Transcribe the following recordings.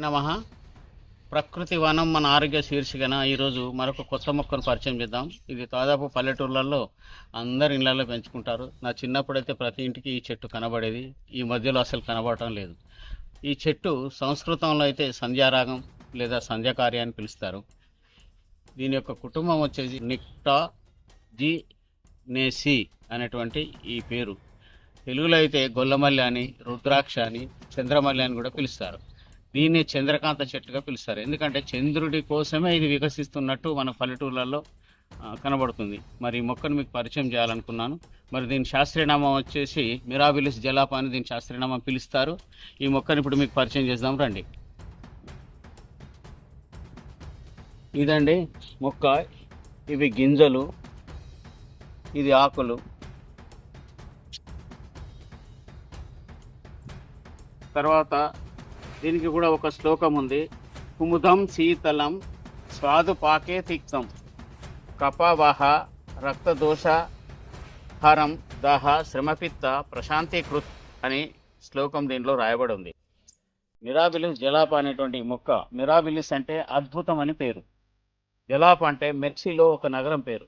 నమ. ప్రకృతి వనం మన ఆరోగ్య శీర్షికన ఈరోజు మరొక కొత్త మొక్కను పరిచయం చేద్దాం. ఇది దాదాపు పల్లెటూర్లలో అందరు ఇళ్ళలో పెంచుకుంటారు. నా చిన్నప్పుడైతే ప్రతి ఇంటికి ఈ చెట్టు కనబడేది. ఈ మధ్యలో అసలు కనబడటం లేదు. ఈ చెట్టు సంస్కృతంలో అయితే సంధ్యారాగం లేదా సంధ్యాకార్య అని పిలుస్తారు. దీని యొక్క కుటుంబం వచ్చేసి నిక్టా జి నేసి అనేటువంటి ఈ పేరు. తెలుగులో అయితే గొల్లమల్లి అని రుద్రాక్ష అని చంద్రమల్లి అని కూడా పిలుస్తారు. దీన్ని చంద్రకాంత చెట్టుగా పిలుస్తారు. ఎందుకంటే చంద్రుడి కోసమే ఇది వికసిస్తున్నట్టు మన పల్లెటూర్లలో కనబడుతుంది. మరి ఈ మొక్కను మీకు పరిచయం చేయాలనుకున్నాను. మరి దీని శాస్త్రీయనామం వచ్చేసి మిరాబిలిస్ జలాప అని దీని శాస్త్రీయనామం పిలుస్తారు. ఈ మొక్కను ఇప్పుడు మీకు పరిచయం చేద్దాం రండి. ఇదండి మొక్క. ఇవి గింజలు. ఇది ఆకులు. తర్వాత దీనికి కూడా ఒక శ్లోకం ఉంది. కుముదం శీతలం స్వాదు పాకే తిక్తం. కపావహ రక్తదోష హరం దహ శ్రమపిత్త ప్రశాంతీకృత్ అని శ్లోకం దీనిలో రాయబడి ఉంది మిరాబిలిస్ జలాప అనేటువంటి మొక్క మిరాబిలిస్ అంటే అద్భుతం అని పేరు. జలాప అంటే మెక్సిలో ఒక నగరం పేరు.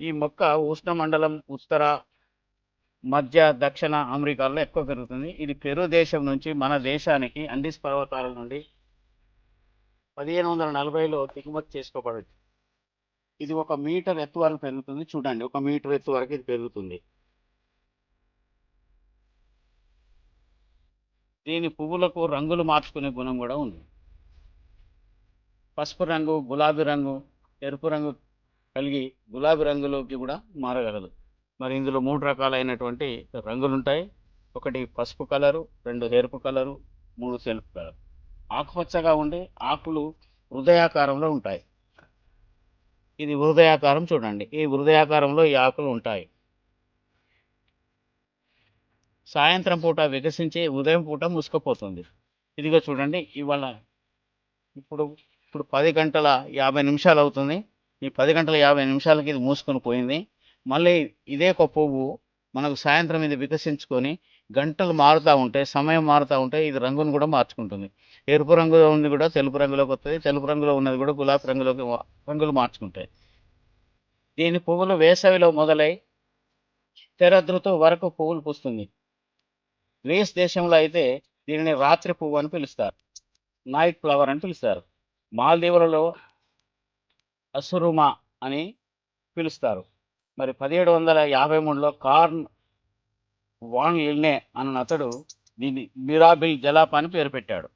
ఈ మొక్క ఉష్ణమండలం ఉత్తర మధ్య దక్షిణ అమెరికాలో ఎక్కువ పెరుగుతుంది. ఇది పెరు దేశం నుంచి మన దేశానికి అండిస్ పర్వతాల నుండి పదిహేను వందల నలభైలో దిగుమతి చేసుకోబడచ్చు ఇది ఒక మీటర్ ఎత్తు వరకు పెరుగుతుంది. చూడండి ఒక మీటర్ ఎత్తు వరకు ఇది పెరుగుతుంది. దీని పువ్వులకు రంగులు మార్చుకునే గుణం కూడా ఉంది. పసుపు రంగు గులాబీ రంగు ఎరుపు రంగు కలిగి గులాబీ రంగులోకి కూడా మారగలదు. మరి ఇందులో మూడు రకాలైనటువంటి రంగులు ఉంటాయి ఒకటి పసుపు కలరు రెండు ఎరుపు కలరు మూడు తెలుపు కలరు. ఆకుపచ్చగా ఉండే ఆకులు హృదయాకారంలో ఉంటాయి. ఇది హృదయాకారం చూడండి. ఈ హృదయాకారంలో ఈ ఆకులు ఉంటాయి. సాయంత్రం పూట వికసించి ఉదయం పూట మూసుకుపోతుంది. ఇదిగో చూడండి ఇవాళ ఇప్పుడు ఇప్పుడు పది గంటల యాభై నిమిషాలు అవుతుంది ఈ పది గంటల యాభై నిమిషాలకి ఇది మూసుకొని పోయింది. మళ్ళీ ఇదే ఒక పువ్వు మనకు సాయంత్రం ఇది వికసించుకొని గంటలు మారుతూ ఉంటే సమయం మారుతూ ఉంటే ఇది రంగును కూడా మార్చుకుంటుంది. ఎరుపు రంగులో ఉంది కూడా తెలుపు రంగులోకి వస్తుంది తెలుపు రంగులో ఉన్నది కూడా గులాబీ రంగులోకి రంగులు మార్చుకుంటాయి. దీని పువ్వులు వేసవిలో మొదలై తెరదృతు వరకు పువ్వులు పూస్తుంది. గ్రీస్ దేశంలో అయితే దీనిని రాత్రి పువ్వు అని పిలుస్తారు. నైట్ ఫ్లవర్ అని పిలుస్తారు. మాల్దీవులలో అసురుమా అని పిలుస్తారు. మరి పదిహేడు వందల యాభై మూడులో కార్న్ వాన్ ఇల్నే అన్న అతడు దీన్ని మిరాబిల్ జలాప అని పేరు పెట్టాడు.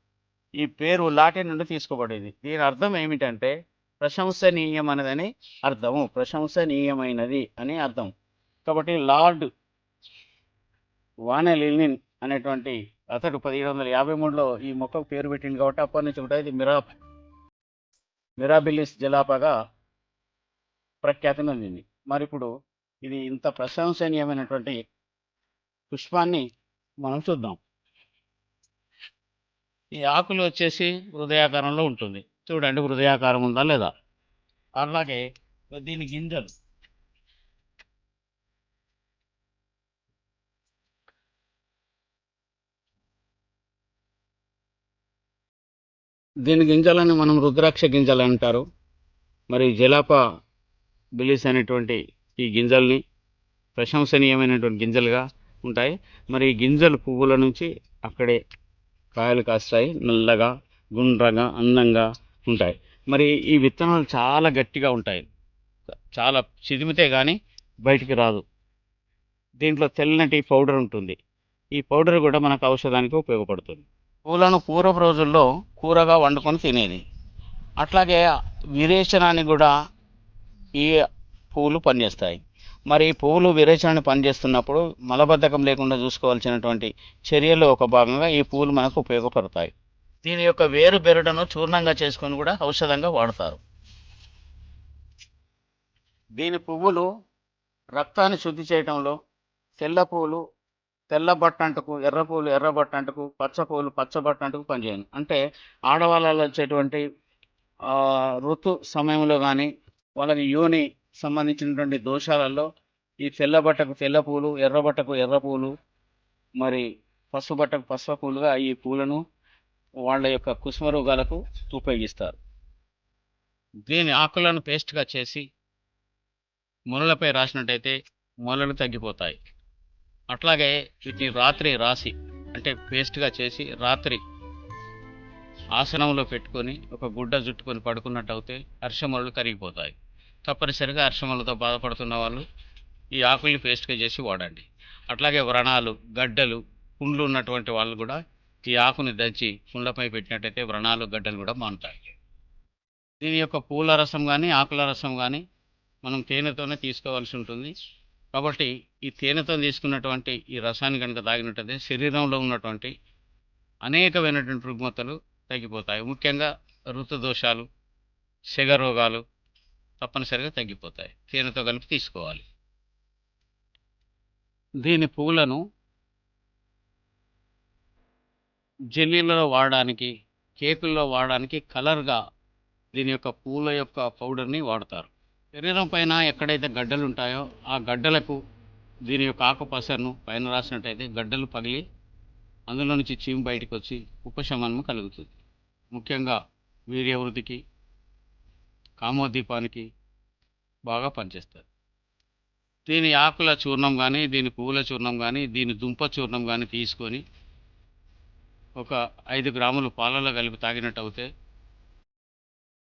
ఈ పేరు లాటిన్ నుండి తీసుకోబడేది. దీని అర్థం ఏమిటంటే ప్రశంసనీయమైనదని అర్థము. ప్రశంసనీయమైనది అని అర్థం. కాబట్టి లార్డ్ వానె లిల్నిన్ అనేటువంటి అతడు పదిహేడు వందల యాభై మూడులో ఈ మొక్కకు పేరు పెట్టింది కాబట్టి అప్పటి నుంచి కూడా ఇది మిరా మిరాబిలిస్ జలాపగా ప్రఖ్యాతి నొందింది. మరి ఇప్పుడు ఇది ఇంత ప్రశంసనీయమైనటువంటి పుష్పాన్ని మనం చూద్దాం. ఈ ఆకులు వచ్చేసి హృదయాకారంలో ఉంటుంది. చూడండి హృదయాకారం ఉందా లేదా? అలాగే దీని గింజలు. దీని గింజలని మనం రుద్రాక్ష గింజలు అంటారు. మరి జలాప బిలీస్ అనేటువంటి ఈ గింజల్ని ప్రశంసనీయమైనటువంటి గింజలుగా ఉంటాయి. మరి ఈ గింజలు పువ్వుల నుంచి అక్కడే కాయలు కాస్తాయి. నల్లగా గుండ్రంగా అందంగా ఉంటాయి. మరి ఈ విత్తనాలు చాలా గట్టిగా ఉంటాయి. చాలా చిదిమితే కానీ బయటికి రాదు. దీంట్లో తెల్లటి పౌడర్ ఉంటుంది. ఈ పౌడర్ కూడా మనకు ఔషధానికి ఉపయోగపడుతుంది. పూలను పూర్వపు రోజుల్లో కూరగా వండుకొని తినేది. అట్లాగే విరేచనాన్ని కూడా ఈ పువ్వులు పనిచేస్తాయి. మరి ఈ పువ్వులు విరేచన పనిచేస్తున్నప్పుడు మలబద్ధకం లేకుండా చూసుకోవాల్సినటువంటి చర్యల్లో ఒక భాగంగా ఈ పువ్వులు మనకు ఉపయోగపడతాయి. దీని యొక్క వేరు బెరడను చూర్ణంగా చేసుకొని కూడా ఔషధంగా వాడతారు. దీని పువ్వులు రక్తాన్ని శుద్ధి చేయడంలో తెల్ల పువ్వులు తెల్ల బట్టంటకు ఎర్ర పువ్వులు ఎర్ర బట్టంటకు పచ్చ పువ్వులు పచ్చ బట్టంటకు పనిచేయను. అంటే ఆడవాళ్ళలో వచ్చేటువంటి ఋతు సమయంలో కానీ వాళ్ళకి యోని సంబంధించినటువంటి దోషాలలో ఈ తెల్ల బట్టకు తెల్ల పూలు ఎర్ర బట్టకు ఎర్ర పూలు మరి పసుపు బట్టకు పసుపు పూలుగా ఈ పూలను వాళ్ళ యొక్క కుసుమ రోగాలకు ఉపయోగిస్తారు. దీని ఆకులను పేస్ట్గా చేసి మొలలపై రాసినట్టయితే మొలలు తగ్గిపోతాయి. అట్లాగే వీటిని రాత్రి రాసి అంటే పేస్ట్గా చేసి రాత్రి ఆసనంలో పెట్టుకొని ఒక గుడ్డ జుట్టుకొని పడుకున్నట్టు అయితే అర్షమలు కరిగిపోతాయి. తప్పనిసరిగా అర్షమలతో బాధపడుతున్న వాళ్ళు ఈ ఆకుల్ని పేస్ట్గా చేసి వాడండి. అట్లాగే వ్రణాలు గడ్డలు పుండ్లు ఉన్నటువంటి వాళ్ళు కూడా ఈ ఆకుని దంచి పుండ్లపై పెట్టినట్టయితే వ్రణాలు గడ్డలు కూడా మానుతాయి దీని యొక్క పూల రసం కానీ ఆకుల రసం కానీ మనం తేనెతోనే తీసుకోవాల్సి ఉంటుంది. కాబట్టి ఈ తేనెతో తీసుకున్నటువంటి ఈ రసాన్ని కనుక తాగినట్టయితే శరీరంలో ఉన్నటువంటి అనేకమైనటువంటి రుగ్మతలు తగ్గిపోతాయి. ముఖ్యంగా ఋతుదోషాలు సెగ రోగాలు తప్పనిసరిగా తగ్గిపోతాయి. తేనెతో కలిపి తీసుకోవాలి. దీని పువ్వులను జెల్లీలలో వాడడానికి కేకుల్లో వాడడానికి కలర్గా దీని యొక్క పూల యొక్క పౌడర్ని వాడతారు. శరీరం పైన ఎక్కడైతే గడ్డలు ఉంటాయో ఆ గడ్డలకు దీని యొక్క ఆకుపసరును పైన రాసినట్టయితే గడ్డలు పగిలి అందులో నుంచి చీము బయటకు వచ్చి ఉపశమనం కలుగుతుంది. ముఖ్యంగా వీర్యవృద్ధికి కామోద్దీపానికి బాగా పనిచేస్తుంది దీని ఆకుల చూర్ణం కానీ దీని పువ్వుల చూర్ణం కానీ దీని దుంప చూర్ణం కానీ తీసుకొని ఒక ఐదు గ్రాములు పాలలో కలిపి తాగినట్టు అవుతే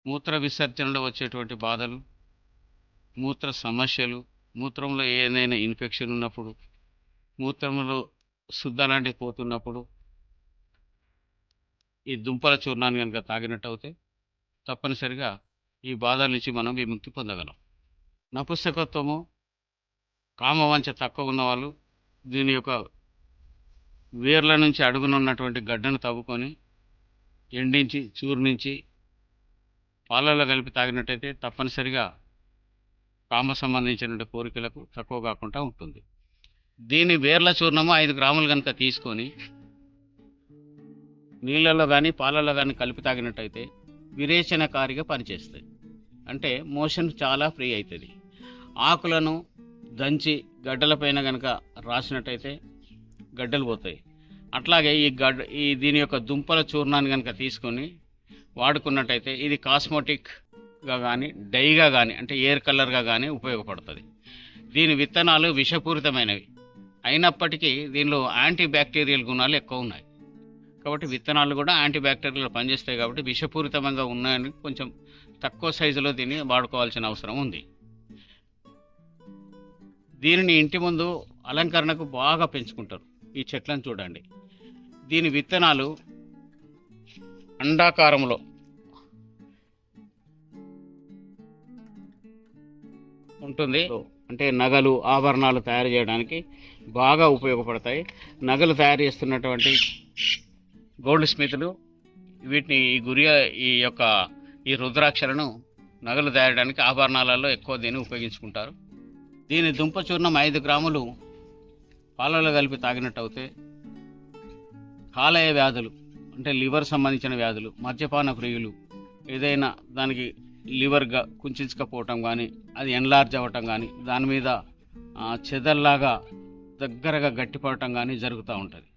మూత్ర విసర్జనలో వచ్చేటువంటి బాధలు మూత్ర సమస్యలు మూత్రంలో ఏదైనా ఇన్ఫెక్షన్ ఉన్నప్పుడు మూత్రంలో శుద్ధ లాంటివి పోతున్నప్పుడు ఈ దుంపల చూర్ణాన్ని కనుక తాగినట్టు అవుతే తప్పనిసరిగా ఈ బాధల నుంచి మనం విముక్తి పొందగలం. నపుస్తకత్వము కామవాంఛ తక్కువ ఉన్నవాళ్ళు దీని యొక్క వేర్ల నుంచి అడుగున ఉన్నటువంటి గడ్డను తవ్వుకొని ఎండించి చూర్ణించి పాలలో కలిపి తాగినట్టయితే తప్పనిసరిగా కామ సంబంధించిన కోరికలకు తక్కువ కాకుండా ఉంటుంది. దీని వేర్ల చూర్ణము ఐదు గ్రాములు కనుక తీసుకొని నీళ్ళలో కానీ పాలలో కానీ కలిపి తాగినట్టయితే విరేచనకారిగా పనిచేస్తాయి. అంటే మోషన్ చాలా ఫ్రీ అవుతుంది ఆకులను దంచి గడ్డలపైన కనుక రాసినట్టయితే గడ్డలు పోతాయి. అట్లాగే ఈ గడ్డ ఈ దీని యొక్క దుంపల చూర్ణాన్ని కనుక తీసుకొని వాడుకున్నట్టయితే ఇది కాస్మోటిక్గా కానీ డైగా కానీ అంటే ఎయిర్ కలర్గా కానీ ఉపయోగపడుతుంది. దీని విత్తనాలు విషపూరితమైనవి. అయినప్పటికీ దీనిలో యాంటీ బ్యాక్టీరియల్ గుణాలు ఎక్కువ ఉన్నాయి. కాబట్టి విత్తనాలు కూడా యాంటీ బ్యాక్టీరియల్ పనిచేస్తాయి కాబట్టి విషపూరితంగా ఉన్నాయని కొంచెం తక్కువ సైజులో దీన్ని వాడుకోవాల్సిన అవసరం ఉంది. దీనిని ఇంటి ముందు అలంకరణకు బాగా పెంచుకుంటారు. ఈ చెట్లను చూడండి. దీని విత్తనాలు అండాకారంలో ఉంటుంది. అంటే నగలు ఆభరణాలు తయారు చేయడానికి బాగా ఉపయోగపడతాయి. నగలు తయారు చేస్తున్నటువంటి గోల్డ్ స్మిత్లు వీటిని ఈ గురి ఈ యొక్క ఈ రుద్రాక్షలను నగలు తయారడానికి ఆభరణాలలో ఎక్కువ దీన్ని ఉపయోగించుకుంటారు. దీని దుంప చూర్ణం ఐదు గ్రాములు పాలలో కలిపి తాగినట్టు అవుతే కాలయ వ్యాధులు అంటే లివర్ సంబంధించిన వ్యాధులు మద్యపాన ప్రియులు ఏదైనా దానికి లివర్గా కుంచుకపోవటం కానీ అది ఎన్లార్జ్ అవ్వటం కానీ దాని మీద చెదల్లాగా దగ్గరగా గట్టిపడటం కానీ జరుగుతూ ఉంటుంది.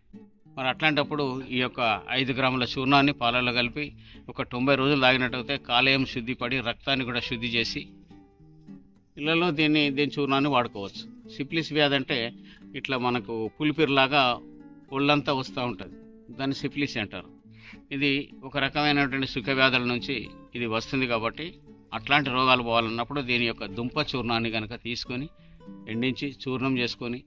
మరి అట్లాంటప్పుడు ఈ యొక్క ఐదు గ్రాముల చూర్ణాన్ని పాలలో కలిపి ఒక తొంభై రోజులు తాగినట్టయితే కాలేయం శుద్ధిపడి రక్తాన్ని కూడా శుద్ధి చేసి ఇళ్ళలో దీన్ని దీని చూర్ణాన్ని వాడుకోవచ్చు. సిప్లిస్ వ్యాధి అంటే ఇట్లా మనకు పులిపిరిలాగా ఒళ్ళంతా వస్తూ ఉంటుంది. దాన్ని సిప్లిస్ అంటారు. ఇది ఒక రకమైనటువంటి సుఖవ్యాధుల నుంచి ఇది వస్తుంది కాబట్టి అట్లాంటి రోగాలు పోవాలన్నప్పుడు దీని యొక్క దుంప చూర్ణాన్ని కనుక తీసుకొని ఎండించి చూర్ణం చేసుకొని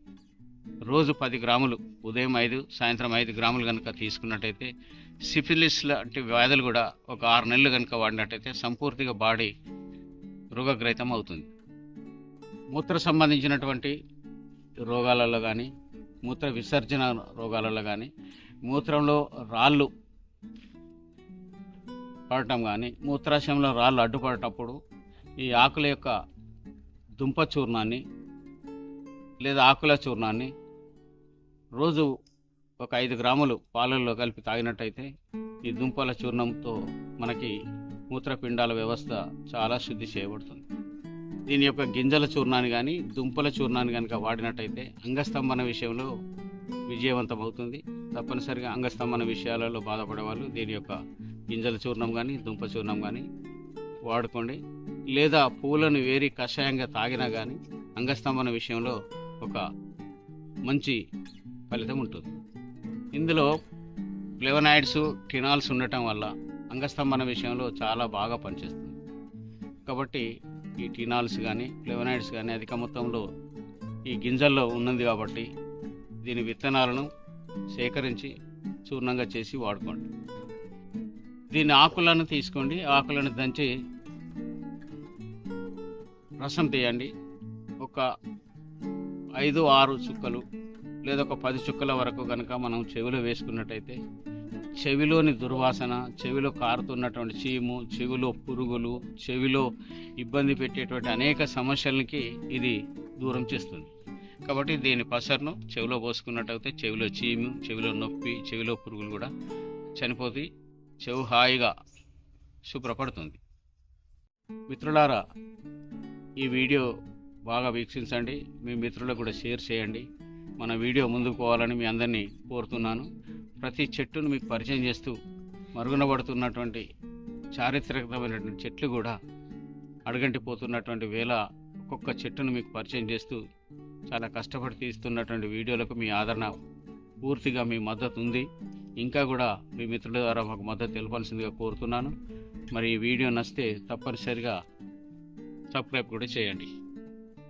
రోజు పది గ్రాములు ఉదయం ఐదు సాయంత్రం ఐదు గ్రాములు కనుక తీసుకున్నట్టయితే సిఫిలిస్ లాంటి వ్యాధులు కూడా ఒక ఆరు నెలలు కనుక వాడినట్టయితే సంపూర్తిగా బాడీ రోగగ్రహితం అవుతుంది. మూత్ర సంబంధించినటువంటి రోగాలలో కానీ మూత్ర విసర్జన రోగాలలో కానీ మూత్రంలో రాళ్ళు పడటం కానీ మూత్రాశయంలో రాళ్ళు అడ్డుపడేటప్పుడు ఈ ఆకుల యొక్క దుంప చూర్ణాన్ని లేదా ఆకుల చూర్ణాన్ని రోజు ఒక ఐదు గ్రాములు పాలల్లో కలిపి తాగినట్టయితే ఈ దుంపల చూర్ణంతో మనకి మూత్రపిండాల వ్యవస్థ చాలా శుద్ధి చేయబడుతుంది. దీని యొక్క గింజల చూర్ణాన్ని కానీ దుంపల చూర్ణాన్ని కనుక వాడినట్టయితే అంగస్తంభన విషయంలో విజయవంతం అవుతుంది తప్పనిసరిగా అంగస్తంభన విషయాలలో బాధపడే వాళ్ళు దీని యొక్క గింజల చూర్ణం కానీ దుంప చూర్ణం కానీ వాడుకోండి. లేదా పూలను వేరి కషాయంగా తాగినా కానీ అంగస్తంభన విషయంలో ఒక మంచి ఫలితం ఉంటుంది. ఇందులో ఫ్లేవనాయిడ్స్ టినాల్స్ ఉండటం వల్ల అంగస్తంభన విషయంలో చాలా బాగా పనిచేస్తుంది. కాబట్టి ఈ టినాల్స్ కానీ ఫ్లేవనాయిడ్స్ కానీ అధిక మొత్తంలో ఈ గింజల్లో ఉన్నది కాబట్టి దీని విత్తనాలను సేకరించి చూర్ణంగా చేసి వాడుకోండి. దీని ఆకులను తీసుకోండి. ఆకులను దంచి రసం తీయండి. ఒక ఐదు ఆరు చుక్కలు లేదా ఒక పది చుక్కల వరకు కనుక మనం చెవిలో వేసుకున్నట్టయితే చెవిలోని దుర్వాసన చెవిలో కారుతున్నటువంటి చీము చెవిలో పురుగులు చెవిలో ఇబ్బంది పెట్టేటువంటి అనేక సమస్యలకి ఇది దూరం చేస్తుంది. కాబట్టి దీని పసరును చెవిలో పోసుకున్నట్టయితే చెవిలో చీము చెవిలో నొప్పి చెవిలో పురుగులు కూడా చనిపోతాయి చెవు హాయిగా శుభ్రపడుతుంది. మిత్రులారా ఈ వీడియో బాగా వీక్షించండి. మీ మిత్రులకు కూడా షేర్ చేయండి. మన వీడియో ముందుకు పోవాలని మీ అందరినీ కోరుతున్నాను. ప్రతి చెట్టును మీకు పరిచయం చేస్తూ మరుగున పడుతున్నటువంటి చారిత్రకమైనటువంటి చెట్లు కూడా అడగంటి పోతున్నటువంటి వేళ ఒక్కొక్క చెట్టును మీకు పరిచయం చేస్తూ చాలా కష్టపడి తీస్తున్నటువంటి వీడియోలకు మీ ఆదరణ పూర్తిగా మీ మద్దతు ఉంది. ఇంకా కూడా మీ మిత్రుల ద్వారా మాకు మద్దతు తెలపాల్సిందిగా కోరుతున్నాను. మరి ఈ వీడియో నచ్చితే తప్పనిసరిగా సబ్స్క్రైబ్ కూడా చేయండి.